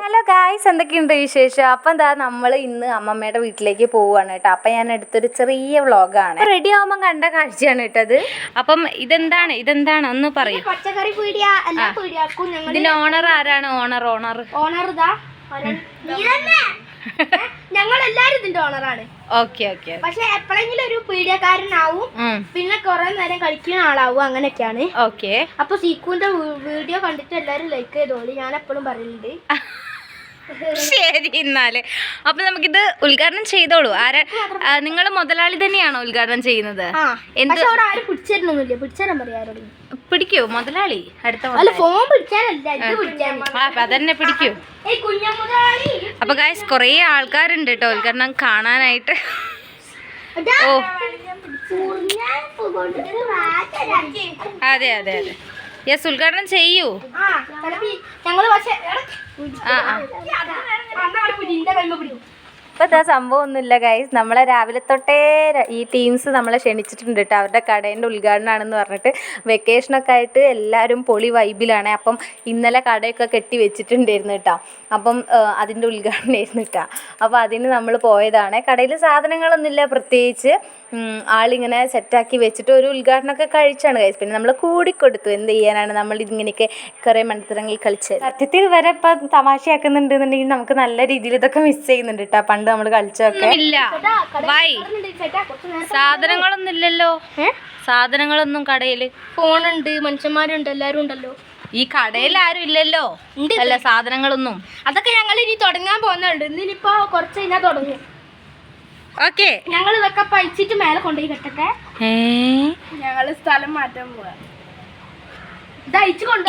Hello guys എന്തൊക്കെയുണ്ട് വിശേഷം? അപ്പം എന്താ നമ്മൾ ഇന്ന് അമ്മമ്മയുടെ വീട്ടിലേക്ക് പോവുകയാണ് കേട്ടോ. അപ്പം ഞാൻ എടുത്തൊരു ചെറിയ വ്ളോഗാണ്. റെഡി ആവുമ്പോൾ കണ്ട കാഴ്ചയാണ് കേട്ടത് അപ്പം ഇതെന്താണ്? ഇതെന്താണ്? ഒന്ന് പറയൂ. പച്ചക്കറി പീടിയ എല്ലാ പീടിയാക്കും ഞങ്ങൾ ഇതിന്റെ ഓണർ ആരാണ്? ഓണർ ഓണർ ഓണർ ഇതാ. ഞങ്ങൾ എല്ലാരും ഇതിന്റെ ഓണറാണ് ഓക്കെ ഓക്കെ പക്ഷെ എപ്പോഴെങ്കിലും ഒരു പീഡിയക്കാരനാവും പിന്നെ കുറെ നേരം കളിക്കുന്ന ആളാവും അങ്ങനെയൊക്കെയാണ്. ഓക്കെ അപ്പൊ സീക്കുവിന്റെ വീഡിയോ കണ്ടിട്ട് എല്ലാരും ലൈക്ക് ചെയ്തോളി ഞാൻ എപ്പോഴും പറയുന്നുണ്ട് ശരി എന്നാൽ. അപ്പൊ നമുക്കിത് ഉദ്ഘാടനം ചെയ്തോളൂ. ആരാ നിങ്ങൾ മുതലാളി തന്നെയാണോ ഉദ്ഘാടനം ചെയ്യുന്നത്? പിടിക്കോ എന്ത് പിടിച്ചിരുന്നൊന്നുമില്ല. പിടിച്ചാലും പറയാരോട് പിടിക്കൂ? മുതലാളി? അടുത്ത മുതലാളി. ഫോൺ പിടിക്കാനല്ല അതന്നെ പിടിക്കൂ. ഏയ് കുഞ്ഞമുതലാളി അപ്പൊ ഗായ്സ് കുറേ ആൾക്കാരുണ്ട് കേട്ടോ ഉദ്ഘാടനം കാണാനായിട്ട്. ഓ. അതെ അതെ അതെ. യെസ് ഉദ്ഘാടനം ചെയ്യൂ. ആ, ആ ഇപ്പൊ ഇതാ സംഭവം ഒന്നുമില്ല ഗൈസ് നമ്മളെ രാവിലെ തൊട്ടേ ഈ ടീംസ് നമ്മളെ ക്ഷണിച്ചിട്ടുണ്ട് കേട്ടോ അവരുടെ കടേന്റെ ഉദ്ഘാടനമാണെന്ന് പറഞ്ഞിട്ട് വെക്കേഷനൊക്കെ ആയിട്ട് എല്ലാവരും പൊളി വൈബിലാണ് അപ്പം ഇന്നലെ കടയൊക്കെ കെട്ടി വെച്ചിട്ടുണ്ടായിരുന്നു കേട്ടോ അപ്പം അതിന്റെ ഉദ്ഘാടനമായിരുന്നു കേട്ടോ അപ്പോൾ അതിന് നമ്മൾ പോയതാണ്. കടയിൽ സാധനങ്ങളൊന്നുമില്ല പ്രത്യേകിച്ച്. ആളിങ്ങനെ സെറ്റാക്കി വെച്ചിട്ട് ഒരു ഉദ്ഘാടനമൊക്കെ കഴിച്ചാണ് ഗൈസ് പിന്നെ നമ്മൾ കൂടിക്കൊടുത്തു. എന്ത് ചെയ്യാനാണ്? നമ്മൾ ഇതിങ്ങനെയൊക്കെ കുറേ മത്സരങ്ങളിൽ കളിച്ചത്. സത്യത്തിൽ വരെ ഇപ്പം തമാശയാക്കുന്നുണ്ടെന്നുണ്ടെങ്കിൽ നമുക്ക് നല്ല രീതിയിൽ ഇതൊക്കെ മിസ് ചെയ്യുന്നുണ്ട് കേട്ടോ പണ്ട് നമ്മൾ കളിച്ചൊക്കെ ഇല്ല വൈ. സാധനങ്ങളൊന്നും ഇല്ലല്ലോ സാധനങ്ങളൊന്നും കടയിൽ ഫോണുണ്ട് മനുഷ്യന്മാരുണ്ട് എല്ലാരും ഉണ്ടല്ലോ. ഈ കടയിൽ ആരും ഇല്ലല്ലോ. അല്ല സാധനങ്ങളൊന്നും. അതൊക്കെ ഞങ്ങൾ ഇനി തുടങ്ങാൻ പോകുന്നുണ്ട്. ഇന്നിപ്പോ കുറച്ച് കഴിഞ്ഞാൽ തുടങ്ങും. ഓക്കെ. ഞങ്ങൾ ഇതൊക്കെ പഴിച്ചിട്ട് മേലെ കൊണ്ടുപോയി കെട്ടൊക്കെ ഞങ്ങൾ സ്ഥലം മാറ്റാൻ പോവാ.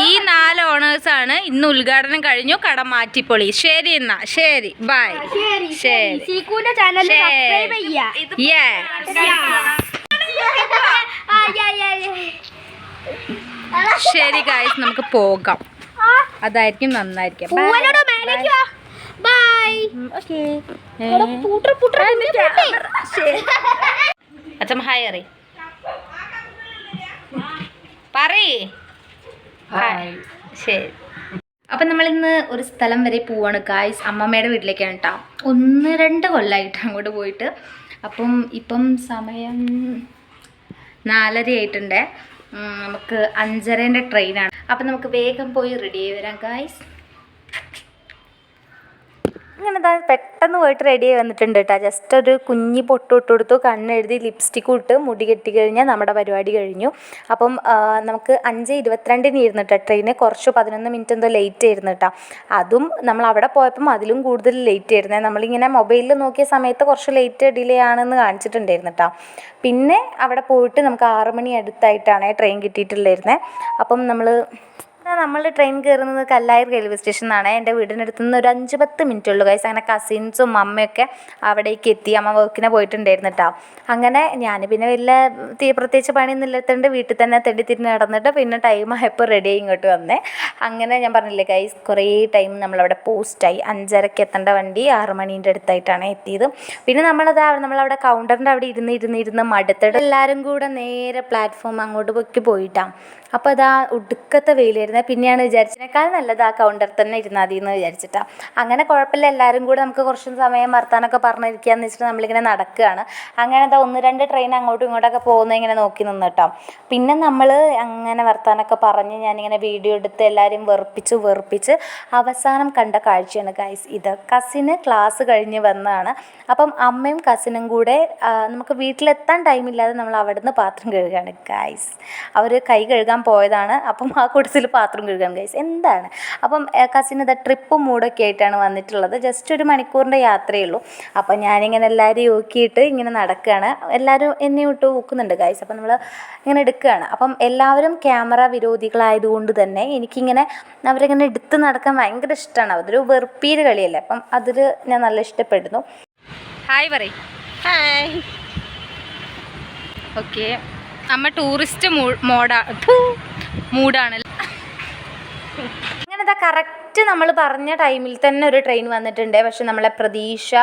ഈ നാല് ഓണേഴ്സ് ആണ് ഇന്ന് ഉദ്ഘാടനം കഴിഞ്ഞു. കട മാറ്റിപ്പൊളി. ശരി എന്നാ. ശരി. ബൈ. ശരി ശരി. ഗായ്സ് നമുക്ക് പോകാം. അതായിരിക്കും നന്നായിരിക്കും അച്ഛൻ ഹായ് അറി പറയേ. ഹായ്. ശരി. അപ്പം നമ്മളിന്ന് ഒരു സ്ഥലം വരെ പോവാണ്. ഗായ്സ് അമ്മമ്മയുടെ വീട്ടിലേക്കാണ് കേട്ടോ ഒന്ന് രണ്ട് കൊല്ലമായിട്ട് അങ്ങോട്ട് പോയിട്ട്. അപ്പം ഇപ്പം സമയം നാലര ആയിട്ടുണ്ട് നമുക്ക് അഞ്ചരേന്റെ ട്രെയിനാണ് അപ്പം നമുക്ക് വേഗം പോയി റെഡി ആയി വരാം ഗായ്സ് അങ്ങനെ ദാ പെട്ടെന്ന് പോയിട്ട് റെഡി ആയി വന്നിട്ടുണ്ട് കേട്ടോ ജസ്റ്റ് ഒരു കുഞ്ഞി പൊട്ട് ഇട്ട് കൊടുത്തു. കണ്ണെഴുതി ലിപ്സ്റ്റിക്കും ഇട്ട് മുടി കെട്ടി കഴിഞ്ഞാൽ നമ്മുടെ പരിപാടി കഴിഞ്ഞു. അപ്പം നമുക്ക് അഞ്ച് ഇരുപത്തിരണ്ടിന് ഇരുന്നു കേട്ടോ ട്രെയിന് കുറച്ച് പതിനൊന്ന് മിനിറ്റ് എന്തോ ലേറ്റ് ആയിരുന്നു കേട്ടോ അതും നമ്മൾ അവിടെ പോയപ്പം അതിലും കൂടുതൽ ലേറ്റ് ആയിരുന്നേ. നമ്മളിങ്ങനെ മൊബൈലിൽ നോക്കിയ സമയത്ത് കുറച്ച് ലേറ്റ് ഡിലേ ആണെന്ന് കാണിച്ചിട്ടുണ്ടായിരുന്നു കേട്ടോ പിന്നെ അവിടെ പോയിട്ട് നമുക്ക് ആറ് മണി അടുത്തായിട്ടാണ് ട്രെയിൻ കിട്ടിയിട്ടുണ്ടായിരുന്നത് അപ്പം നമ്മൾ നമ്മൾ ട്രെയിൻ കയറുന്നത് കല്ലായി റെയിൽവേ സ്റ്റേഷൻ എന്നാണ് എന്റെ വീടിനടുത്ത് നിന്ന് ഒരു അഞ്ച് പത്ത് മിനിറ്റ് ഉള്ളു കൈസ് അങ്ങനെ കസിൻസും അമ്മയൊക്കെ അവിടേക്ക് എത്തി. അമ്മ വർക്കിനെ പോയിട്ടുണ്ടായിരുന്നു കേട്ടോ അങ്ങനെ ഞാൻ പിന്നെ വലിയ പ്രത്യേകിച്ച് പണിയൊന്നും ഇല്ലാത്തതുകൊണ്ട് വീട്ടിൽ തന്നെ തെണ്ടി തിരിഞ്ഞ് നടന്നിട്ട് പിന്നെ ടൈം ആയപ്പോൾ റെഡി ഇങ്ങോട്ട് വന്നേ. അങ്ങനെ ഞാൻ പറഞ്ഞില്ലേ കൈസ് കുറേ ടൈം നമ്മളവിടെ പോസ്റ്റായി അഞ്ചരയ്ക്ക് എത്തേണ്ട വണ്ടി ആറ് മണീന്റെ അടുത്തായിട്ടാണ് എത്തിയത്. പിന്നെ നമ്മളത് നമ്മളവിടെ കൗണ്ടറിന്റെ അവിടെ ഇരുന്ന് ഇരുന്ന് ഇരുന്ന് മടുത്തിട്ട് എല്ലാവരും കൂടെ നേരെ പ്ലാറ്റ്ഫോം അങ്ങോട്ട് പൊക്കി പോയിട്ടാണ് അപ്പോൾ അതാ ഒടുക്കത്തെ വെയിലായിരുന്നേ. പിന്നെയാണ് വിചാരിച്ചതിനേക്കാൾ നല്ലത് ആ കൗണ്ടർ തന്നെ ഇരുന്നാൽ മതി എന്ന് വിചാരിച്ചിട്ടാണ് അങ്ങനെ കുഴപ്പമില്ല. എല്ലാവരും കൂടെ നമുക്ക് കുറച്ച് സമയം വർത്താനൊക്കെ പറഞ്ഞിരിക്കാന്ന് വെച്ചിട്ട് നമ്മളിങ്ങനെ നടക്കുകയാണ് അങ്ങനെ എന്താ ഒന്ന് രണ്ട് ട്രെയിൻ അങ്ങോട്ടും ഇങ്ങോട്ടൊക്കെ പോകുന്നത് ഇങ്ങനെ നോക്കി നിന്ന് കേട്ടോ പിന്നെ നമ്മൾ അങ്ങനെ വർത്താനൊക്കെ പറഞ്ഞ് ഞാനിങ്ങനെ വീഡിയോ എടുത്ത് എല്ലാവരും വെറുപ്പിച്ച് വെറുപ്പിച്ച് അവസാനം കണ്ട കാഴ്ചയാണ് ഗൈസ് ഇത്. കസിന് ക്ലാസ് കഴിഞ്ഞ് വന്നതാണ് അപ്പം അമ്മയും കസിനും കൂടെ നമുക്ക് വീട്ടിലെത്താൻ ടൈമില്ലാതെ നമ്മൾ അവിടുന്ന് പാത്രം കഴുകുകയാണ് ഗൈസ് അവർ കൈ കഴുകാൻ പോയതാണ്. അപ്പം ആ കൂട്ടത്തിൽ പാത്രം കഴുകാൻ ഗൈസ് എന്താണ്? അപ്പം കസിൻ ഇത് ട്രിപ്പ് മൂടൊക്കെ ആയിട്ടാണ് വന്നിട്ടുള്ളത്. ജസ്റ്റ് ഒരു മണിക്കൂറിന്റെ യാത്രയേ ഉള്ളൂ അപ്പം ഞാനിങ്ങനെ എല്ലാവരും യോക്കിയിട്ട് ഇങ്ങനെ നടക്കുകയാണ്. എല്ലാവരും എന്നെ വിട്ട് ഊക്കുന്നുണ്ട് ഗൈസ് അപ്പം നമ്മൾ ഇങ്ങനെ എടുക്കുകയാണ്. അപ്പം എല്ലാവരും ക്യാമറ വിരോധികളായതുകൊണ്ട് തന്നെ എനിക്കിങ്ങനെ അവരിങ്ങനെ എടുത്ത് നടക്കാൻ ഭയങ്കര ഇഷ്ടമാണ് അതൊരു വെറുപ്പീര് കളിയല്ലേ. അപ്പം അതിൽ ഞാൻ നല്ല ഇഷ്ടപ്പെടുന്നു. ഹായ് പറയും ഹായ് ഓക്കെ അമ്മ ടൂറിസ്റ്റ് മോഡാ മൂഡാണ് അങ്ങനെ അങ്ങനെ കറക്റ്റ് നമ്മൾ പറഞ്ഞ ടൈമിൽ തന്നെ ഒരു ട്രെയിൻ വന്നിട്ടുണ്ട്. പക്ഷെ നമ്മളെ പ്രതീക്ഷ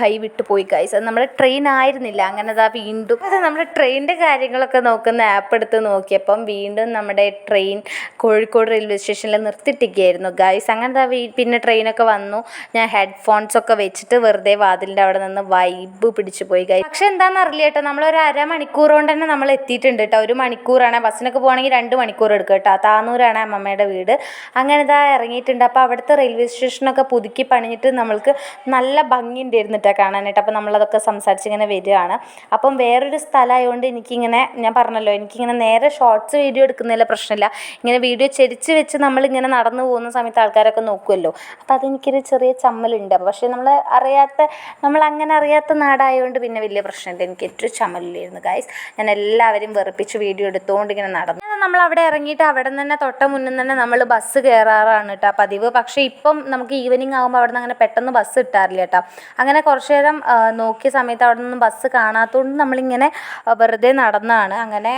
കൈവിട്ട് പോയി ഗൈസ് അത് നമ്മുടെ ട്രെയിൻ ആയിരുന്നില്ല. അങ്ങനെ അതാ വീണ്ടും അത് നമ്മുടെ ട്രെയിനിന്റെ കാര്യങ്ങളൊക്കെ നോക്കുന്ന ആപ്പ് എടുത്ത് നോക്കിയപ്പം വീണ്ടും നമ്മുടെ ട്രെയിൻ കോഴിക്കോട് റെയിൽവേ സ്റ്റേഷനിൽ നിർത്തിയിട്ടിരിക്കുകയായിരുന്നു ഗൈസ് അങ്ങനെ പിന്നെ ട്രെയിനൊക്കെ വന്നു. ഞാൻ ഹെഡ്ഫോൺസ് ഒക്കെ വെച്ചിട്ട് വെറുതെ വാതിലിന്റെ അവിടെ നിന്ന് വൈബ് പിടിച്ചു പോയി ഗൈസ് പക്ഷെ എന്താണെന്ന് അറിയില്ല കേട്ടോ. നമ്മളൊരു അരമണിക്കൂർ കൊണ്ട് തന്നെ നമ്മൾ എത്തിയിട്ടുണ്ട് കേട്ടോ. ഒരു മണിക്കൂറാണ്. ബസ്സിനൊക്കെ പോകണമെങ്കിൽ രണ്ട് മണിക്കൂർ എടുക്കും കേട്ടോ. താന്നൂരാണ് അമ്മമ്മയുടെ വീട്. അങ്ങനെ ഇതാ ഇറങ്ങിയിട്ടുണ്ട്. അപ്പോൾ അവിടുത്തെ റെയിൽവേ സ്റ്റേഷനൊക്കെ പുതുക്കി പണിഞ്ഞിട്ട് നമ്മൾക്ക് നല്ല ഭംഗി ഉണ്ടായിരുന്നു കേട്ടോ കാണാനായിട്ട്. അപ്പം നമ്മളതൊക്കെ സംസാരിച്ചിങ്ങനെ വരികയാണ്. അപ്പം വേറൊരു സ്ഥലമായതുകൊണ്ട് എനിക്കിങ്ങനെ ഞാൻ പറഞ്ഞല്ലോ എനിക്കിങ്ങനെ നേരെ ഷോർട്സ് വീഡിയോ എടുക്കുന്നതിൽ പ്രശ്നമില്ല. ഇങ്ങനെ വീഡിയോ ചെരിച്ച് വെച്ച് നമ്മളിങ്ങനെ നടന്നു പോകുന്ന സമയത്ത് ആൾക്കാരൊക്കെ നോക്കുമല്ലോ അപ്പം അതെനിക്കൊരു ചെറിയ ചമ്മലുണ്ട്. പക്ഷേ നമ്മൾ അറിയാത്ത നമ്മൾ അങ്ങനെ അറിയാത്ത നാടായതുകൊണ്ട് പിന്നെ വലിയ പ്രശ്നമില്ല. എനിക്ക് ഏറ്റവും ചമ്മലില്ലായിരുന്നു ഗായ്സ് ഞാൻ എല്ലാവരും വെറുപ്പിച്ച് വീഡിയോ എടുത്തുകൊണ്ട് ഇങ്ങനെ നടന്നു. നമ്മൾ അവിടെ ഇറങ്ങിയിട്ട് അവിടെ നിന്ന് തന്നെ തൊട്ട മുന്നിൽ തന്നെ നമ്മൾ ബസ് കയറാറാണ് കേട്ടോ പതിവ്. പക്ഷേ ഇപ്പം നമുക്ക് ഈവനിങ് ആകുമ്പോൾ അവിടെ നിന്ന് അങ്ങനെ പെട്ടെന്ന് ബസ് കിട്ടാറില്ല കേട്ടോ അങ്ങനെ കുറച്ച് നേരം നോക്കിയ സമയത്ത് അവിടെ നിന്നും ബസ് കാണാത്തതുകൊണ്ട് നമ്മളിങ്ങനെ വെറുതെ നടന്നാണ്. അങ്ങനെ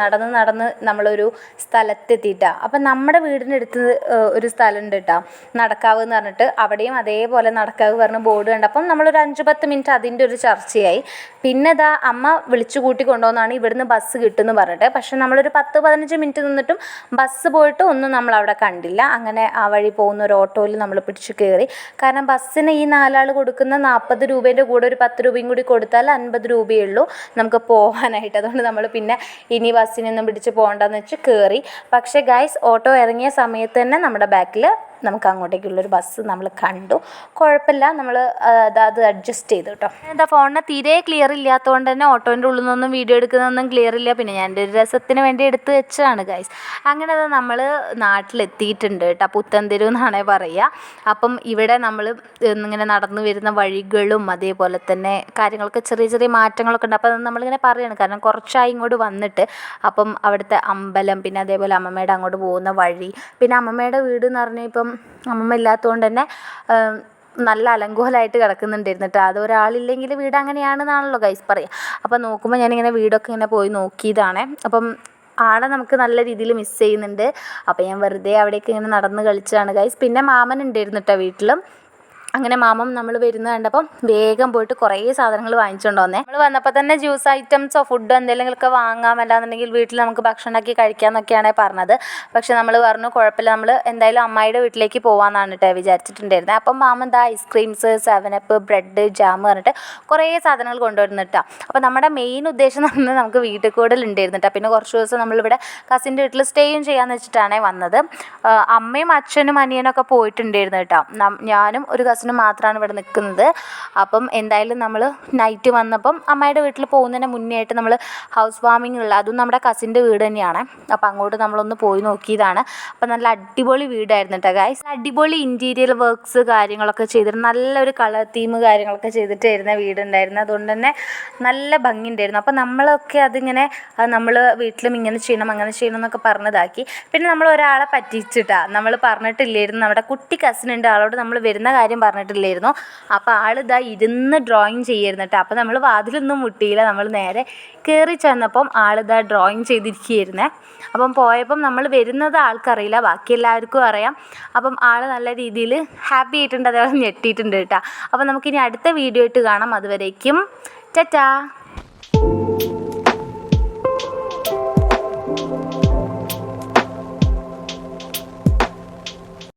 നടന്ന് നടന്ന് നമ്മളൊരു സ്ഥലത്തെത്തിയിട്ടാണ് അപ്പം നമ്മുടെ ആ, ഒരു സ്ഥലമുണ്ട് കേട്ടോ നടക്കാവ് എന്ന് പറഞ്ഞിട്ട് അവിടെയും അതേപോലെ നടക്കാവ് പറഞ്ഞ് ബോർഡ് കണ്ടപ്പം നമ്മളൊരു അഞ്ച് പത്ത് മിനിറ്റ് അതിന്റെ ഒരു ചർച്ചയായി. പിന്നെ ഇതാ അമ്മ വിളിച്ചു കൂട്ടി കൊണ്ടുവന്നാണ് ഇവിടുന്ന് ബസ് കിട്ടുമെന്ന് പറഞ്ഞിട്ട്. പക്ഷെ നമ്മളൊരു പത്ത് പതിനഞ്ച് മിനിറ്റ് നിന്നിട്ടും ബസ് പോയിട്ട് ഒന്നും നമ്മൾ അവിടെ കണ്ടില്ല. അങ്ങനെ ആ വഴി പോകുന്ന ഒരു ഓട്ടോയിൽ നമ്മൾ പിടിച്ചു കയറി കാരണം ബസ്സിന് ഈ നാലാൾ കൊടുക്കുന്ന നാൽപ്പത് രൂപേന്റെ കൂടെ ഒരു പത്ത് രൂപയും കൂടി കൊടുത്താൽ അൻപത് രൂപയേ ഉള്ളൂ. നമുക്ക് പോകാനായിട്ട് അതുകൊണ്ട് നമ്മൾ പിന്നെ ഇനി ബസ്സിനൊന്നും പിടിച്ച് പോകണ്ടെന്ന് വെച്ച് കയറി പക്ഷേ ഗൈസ് ഓട്ടോ ഇറങ്ങിയ സമയത്ത് തന്നെ നമ്മുടെ ബാക്കിൽ നമുക്ക് അങ്ങോട്ടേക്കുള്ളൊരു ബസ് നമ്മൾ കണ്ടു. കുഴപ്പമില്ല നമ്മൾ അത് അത് അഡ്ജസ്റ്റ് ചെയ്തു കേട്ടോ എന്താ ഫോണിന് തീരെ ക്ലിയർ ഇല്ലാത്തതുകൊണ്ട് തന്നെ ഓട്ടോന്റെ ഉള്ളിൽ നിന്നൊന്നും വീഡിയോ എടുക്കുന്നതൊന്നും ക്ലിയർ ഇല്ല. പിന്നെ ഞാൻ ഒരു രസത്തിന് വേണ്ടി എടുത്ത് വെച്ചതാണ് ഗൈസ് അങ്ങനെ നമ്മൾ നാട്ടിലെത്തിയിട്ടുണ്ട് കേട്ടോ പുത്തൻതെരു എന്നാണേ പറയുക അപ്പം ഇവിടെ നമ്മൾ ഇങ്ങനെ നടന്നു വരുന്ന വഴികളും അതേപോലെ തന്നെ കാര്യങ്ങളൊക്കെ ചെറിയ ചെറിയ മാറ്റങ്ങളൊക്കെ ഉണ്ട്. അപ്പോൾ അത് നമ്മളിങ്ങനെ പറയുകയാണ് കാരണം കുറച്ചായി ഇങ്ങോട്ട് വന്നിട്ട്. അപ്പം അവിടുത്തെ അമ്പലം പിന്നെ അതേപോലെ അമ്മമ്മയുടെ അങ്ങോട്ട് പോകുന്ന വഴി. പിന്നെ അമ്മമ്മയുടെ വീട് എന്ന് പറഞ്ഞാൽ ഇപ്പം അമ്മമ്മ ഇല്ലാത്തതുകൊണ്ട് തന്നെ നല്ല അലങ്കോലമായിട്ട് കിടക്കുന്നുണ്ടായിരുന്നു കേട്ടോ അത് ഒരാളില്ലെങ്കിൽ വീട് അങ്ങനെയാണെന്നാണല്ലോ ഗൈസ് പറയുക അപ്പോൾ നോക്കുമ്പോൾ ഞാനിങ്ങനെ വീടൊക്കെ ഇങ്ങനെ പോയി നോക്കിയതാണ്. അപ്പം ആളെ നമുക്ക് നല്ല രീതിയിൽ മിസ് ചെയ്യുന്നുണ്ട്. അപ്പോൾ ഞാൻ വെറുതെ അവിടേക്ക് ഇങ്ങനെ നടന്ന് കളിച്ചതാണ് ഗൈസ് പിന്നെ മാമൻ ഉണ്ടായിരുന്നു കേട്ടോ വീട്ടിലും. അങ്ങനെ മാമം നമ്മൾ വരുന്നത് കണ്ടപ്പം വേഗം പോയിട്ട് കുറേ സാധനങ്ങൾ വാങ്ങിച്ചുകൊണ്ട് വന്നേ. നമ്മൾ വന്നപ്പോൾ തന്നെ ജ്യൂസ് ഐറ്റംസോ ഫുഡോ എന്തെങ്കിലുമൊക്കെ വാങ്ങാം അല്ലാന്നുണ്ടെങ്കിൽ വീട്ടിൽ നമുക്ക് ഭക്ഷണം ഉണ്ടാക്കി കഴിക്കാമെന്നൊക്കെയാണ് പറഞ്ഞത്. പക്ഷെ നമ്മൾ പറഞ്ഞു കുഴപ്പമില്ല നമ്മൾ എന്തായാലും അമ്മായിയുടെ വീട്ടിലേക്ക് പോകാമെന്നാണ് കേട്ടോ വിചാരിച്ചിട്ടുണ്ടായിരുന്നത് അപ്പം മാമൻ ദാ ഐസ്ക്രീംസ് സെവനപ്പ് ബ്രെഡ് ജാം പറഞ്ഞിട്ട് കുറേ സാധനങ്ങൾ കൊണ്ടുവരുന്നിട്ടാ അപ്പോൾ നമ്മുടെ മെയിൻ ഉദ്ദേശം എന്ന് പറഞ്ഞാൽ നമുക്ക് വീട്ടിൽ കൂടുതൽ ഉണ്ടായിരുന്നു പിന്നെ കുറച്ച് ദിവസം നമ്മളിവിടെ കസിന്റെ വീട്ടിൽ സ്റ്റേയും ചെയ്യാമെന്ന് വെച്ചിട്ടാണ് വന്നത്. അമ്മയും അച്ഛനും അനിയനൊക്കെ പോയിട്ടുണ്ടായിരുന്നു കേട്ടോ ഞാനും ഒരു കസിനും മാത്രമാണ് ഇവിടെ നിൽക്കുന്നത് അപ്പം എന്തായാലും നമ്മൾ നൈറ്റ് വന്നപ്പം അമ്മയുടെ വീട്ടിൽ പോകുന്നതിന് മുന്നേ ആയിട്ട് നമ്മൾ ഹൗസ് വാമിംഗ് ഉള്ള അതും നമ്മുടെ കസിന്റെ വീട് തന്നെയാണ്. അപ്പം അങ്ങോട്ട് നമ്മളൊന്ന് പോയി നോക്കിയതാണ്. അപ്പോൾ നല്ല അടിപൊളി വീടായിരുന്നു കേട്ടോ ഗായ്സ് അടിപൊളി ഇന്റീരിയർ വർക്ക്സ് കാര്യങ്ങളൊക്കെ ചെയ്തിട്ട് നല്ലൊരു കളർ തീം കാര്യങ്ങളൊക്കെ ചെയ്തിട്ടായിരുന്ന വീടുണ്ടായിരുന്നു അതുകൊണ്ട് തന്നെ നല്ല ഭംഗി ഉണ്ടായിരുന്നു. നമ്മളൊക്കെ അതിങ്ങനെ നമ്മൾ വീട്ടിലും ഇങ്ങനെ ചെയ്യണം അങ്ങനെ ചെയ്യണം എന്നൊക്കെ പറഞ്ഞതാക്കി. പിന്നെ നമ്മൾ ഒരാളെ പറ്റിച്ചിട്ടാ നമ്മൾ പറഞ്ഞിട്ടില്ലായിരുന്നു. നമ്മുടെ കുട്ടി കസിൻ ഉണ്ട് ആളോട് നമ്മൾ വരുന്ന കാര്യം പറഞ്ഞിട്ടില്ലായിരുന്നു. അപ്പോൾ ആൾ ഇതാ ഇരുന്ന് ഡ്രോയിങ് ചെയ്യുന്നിട്ട് അപ്പം അപ്പോൾ നമ്മൾ വാതിലൊന്നും മുട്ടിയില്ല. നമ്മൾ നേരെ കയറി ചെന്നപ്പം ആളിതാ ഡ്രോയിങ് ചെയ്തിരിക്കുകയായിരുന്നേ. അപ്പം പോയപ്പം നമ്മൾ വരുന്നത് ആൾക്കറിയില്ല. ബാക്കി എല്ലാവർക്കും അറിയാം. അപ്പം ആൾ നല്ല രീതിയിൽ ഹാപ്പി ആയിട്ടുണ്ട്. അതേപോലെ ഞെട്ടിയിട്ടുണ്ട് കേട്ടോ അപ്പം നമുക്കിനി അടുത്ത വീഡിയോ ആയിട്ട് കാണാം. അതുവരേക്കും ടാറ്റാ.